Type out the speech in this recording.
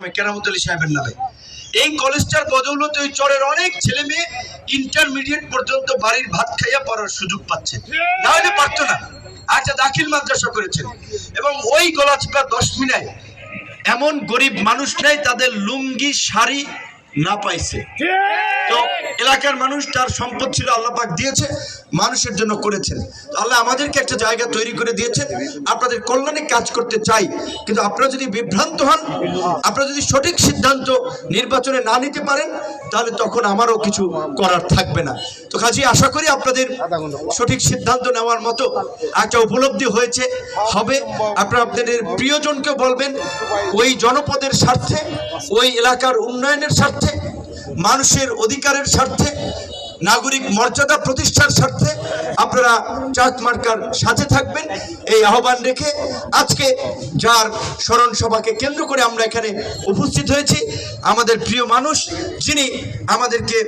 কেরামত সাহেবের নামে। এই কলেজটার বদৌলতে ওই চরের অনেক ছেলে মেয়ে ইন্টারমিডিয়েট পর্যন্ত বাড়ির ভাত খাইয়া পড়ার সুযোগ পাচ্ছে না হলে পারতো না। আচ্ছা দাখিল মাদ্রাসা করেছেন। এবং ওই গলাচিপা দশ মিনায় এমন গরিব মানুষ নাই, তাদের লুঙ্গি, শাড়ি না পাইছে। তো এলাকার মানুষ তার সম্পদ ছিল আল্লাহ পাক দিয়েছে মানুষের জন্য করেছেন। আল্লাহ আমাদেরকে একটা জায়গা তৈরি করে দিয়েছেন আপনাদের কল্যাণে কাজ করতে চাই কিন্তু আপনারা যদি বিভ্রান্ত হন আপনারা যদি সঠিক সিদ্ধান্ত নির্বাচনে না নিতে পারেন তাহলে তখন আমারও কিছু করার থাকবে না। তো কাজে আশা করি আপনাদের সঠিক সিদ্ধান্ত নেওয়ার মতো একটা উপলব্ধি হয়েছে হবে। আপনারা আপনাদের প্রিয়জনকে বলবেন ওই জনপদের স্বার্থে ওই এলাকার উন্নয়নের স্বার্থে, মানুষের অধিকারের স্বার্থে, নাগরিক মর্যাদা প্রতিষ্ঠার স্বার্থে আপনারা চাঁদ মার্কার সাথে থাকবেন। এই আহ্বান রেখে আজকে যার স্মরণ সভাকে কেন্দ্র করে আমরা এখানে উপস্থিত হয়েছি, আমাদের প্রিয় মানুষ, যিনি আমাদেরকে